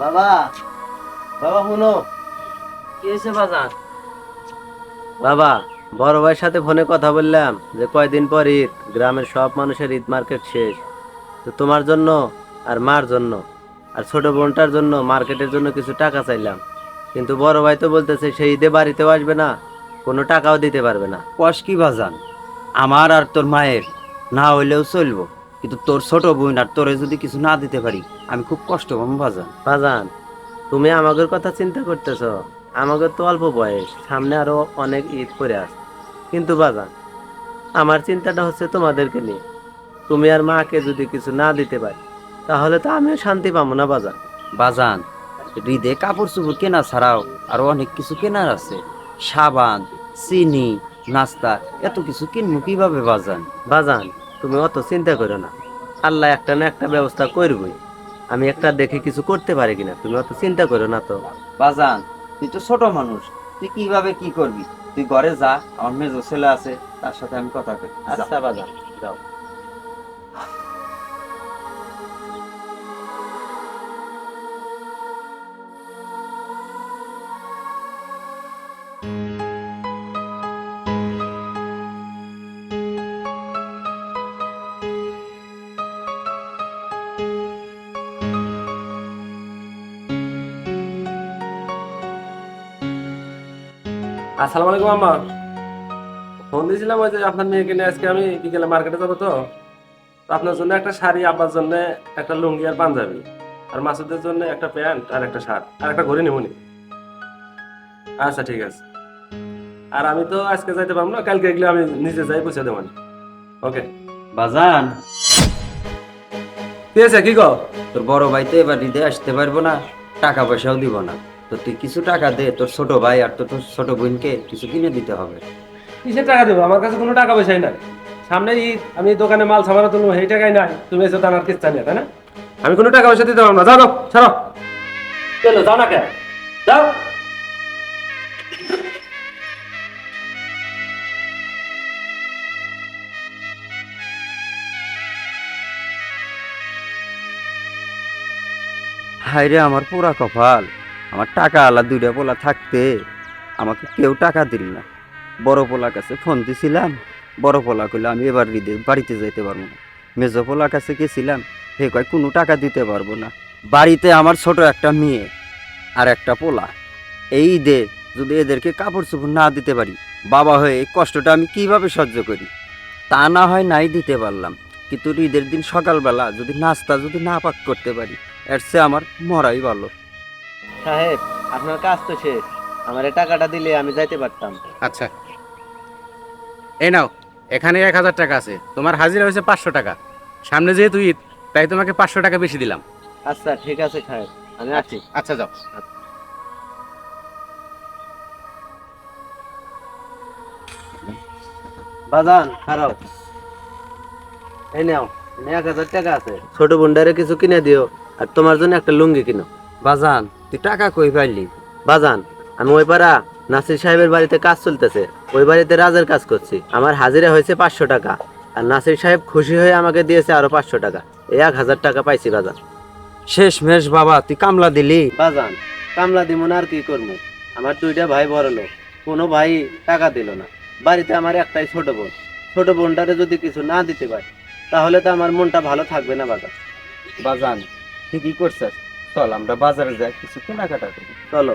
বাবা বাবা শুনো। কি হয়েছে বাজার বাবা বড় ভাইয়ের সাথে ফোনে কথা বললাম যে কয়দিন পর ঈদ গ্রামের সব মানুষের ঈদ মার্কেট শেষ। তো তোমার জন্য আর মার জন্য আর ছোট বোনটার জন্য মার্কেটের জন্য কিছু টাকা চাইলাম। কিন্তু বড় ভাই তো বলতেছে সেই ঈদে বাড়িতেও আসবে না কোনো টাকাও দিতে পারবে না। কস কি বাজান? আমার আর তোর মায়ের না হইলেও চলবো। কিন্তু তোর ছোট বোন আর তোরে যদি কিছু না দিতে পারি আমি খুব কষ্ট পাবো বাজান। বাজান তুমি আমাদের কথা চিন্তা করতেছ। আমাদের তো অল্প বয়স সামনে আরও অনেক ঈদ করে আস। কিন্তু বাজান আমার চিন্তাটা হচ্ছে তোমাদেরকে নিয়ে। তুমি আর মাকে যদি কিছু না দিতে পারি তাহলে তো আমিও শান্তি পাবো না বাজান। বাজান হৃদে কাপড় চোপড় কেনা ছাড়াও আরও অনেক কিছু কেনার আছে। সাবান চিনি নাস্তা এত কিছু কিনবো কীভাবে বাজান? বাজান তুমি অত চিন্তা করো না। আল্লাহ একটা না একটা ব্যবস্থা করবই। আমি একটা দেখে কিছু করতে পারি কিনা? তুমি অত চিন্তা করো না তো। বাজান তুই তো ছোট মানুষ। তুই কীভাবে কি করবি? তুই ঘরে যা আমার মেজো ছেলে আছে তার সাথে আমি কথা কই। আচ্ছা বাজান যাও। আসসালামু আলাইকুম আম্মা। ফোন দিয়েছিলাম ওই যে আপনার মেয়েকে নিয়ে আজকে আমি বিকেলে মার্কেটে যাব তো। আপনার জন্য একটা শাড়ি আব্বার জন্য একটা লুঙ্গি আর পাঞ্জাবি। আর মাসুদের জন্য একটা প্যান্ট আর একটা শার্ট আর একটা ঘড়ি নিবনি আচ্ছা ঠিক আছে। আর আমি তো আজকে যাইতে পারব না কালকে গেলে আমি নিজে যাই পৌঁছে দেবো ওকে। বাজান। ঠিক আছে কি গো তোর বড় ভাই তো এবার ঈদে আসতে পারব না টাকা পয়সাও দিব না। তো তুই কিছু টাকা দে তোর ছোট ভাই আর তোর তোর ছোট বোনকে কিছু কিনে দিতে হবে। কিসের টাকা দেবো? আমার কাছে কোনো টাকা পয়সাই নাই। সামনে ঈদ আমি দোকানে মাল সামানো তুলবো সেই টাকাই নাই। তুমি এসে টানার কিস্তা নিয়ে তাই না? আমি কোনো টাকা পয়সা দিতে পারব না। যাও যাও ছাড়ো। চলো যাও না কে যাও। হায় রে আমার পুরা কপাল। আমার টাকা আলা দুইটা পোলা থাকতে আমাকে কেউ টাকা দিল না। বড় পোলার কাছে ফোন দিছিলাম। বড় পোলা কইলে, আমি এবার ঈদে বাড়িতে যাইতে পারব না। মেজো পোলার কাছে গেছিলাম। হে কয়, কোনো টাকা দিতে পারব না। বাড়িতে আমার ছোট একটা মেয়ে আর একটা পোলা। এই ঈদে যদি এদেরকে কাপড় চোপড় না দিতে পারি, বাবা হয়ে এই কষ্টটা আমি কীভাবে সহ্য করি? তা না হয় নাই দিতে পারলাম। কিন্তু ঈদের দিন সকালবেলা যদি নাস্তা যদি না পাক করতে পারি, এর আমার মরাই ভালো। সাহেব আপনার কাজ তো শেষ। আমার এই টাকাটা দিলে আমি যাইতে পারতাম। আচ্ছা। এই নাও এখানে এক হাজার টাকা আছে। তোমার হাজিরা হয়েছে পাঁচশো টাকা। সামনে যেহেতু ঈদ তাই তোমাকে পাঁচশো টাকা বেশি দিলাম। আচ্ছা ঠিক আছে সাহেব আমি আছি আচ্ছা যাও। বাজান খারাপ। এই নাও এক হাজার টাকা আছে। ছোট বোনটারে কিছু কিনে দিও আর তোমার জন্য একটা লুঙ্গি কিনো। বাজান তুই টাকা কই পাইলি? বাজান আমি ওই পাড়া নাসির সাহেবের বাড়িতে কাজ চলতেছে ওই বাড়িতে রাজের কাজ করছি। আমার হাজিরা হয়েছে পাঁচশো টাকা আর নাসির সাহেব খুশি হয়ে আমাকে দিয়েছে আরও পাঁচশো টাকা। এই এক হাজার টাকা পাইছি বাজান। শেষ মেশ বাবা তুই কামলা দিলি? বাজান কামলা দিব না আর কি করব আমার দুইটা ভাই বড় লোক কোনো ভাই টাকা দিল না। বাড়িতে আমার একটাই ছোট বোন। ছোট বোনটারে যদি কিছু না দিতে পারি তাহলে তো আমার মনটা ভালো থাকবে না বাজান। বাজান ঠিকই করছিস। চল আমরা বাজারে যাই কিছু কেনাকাটা করি। চলো।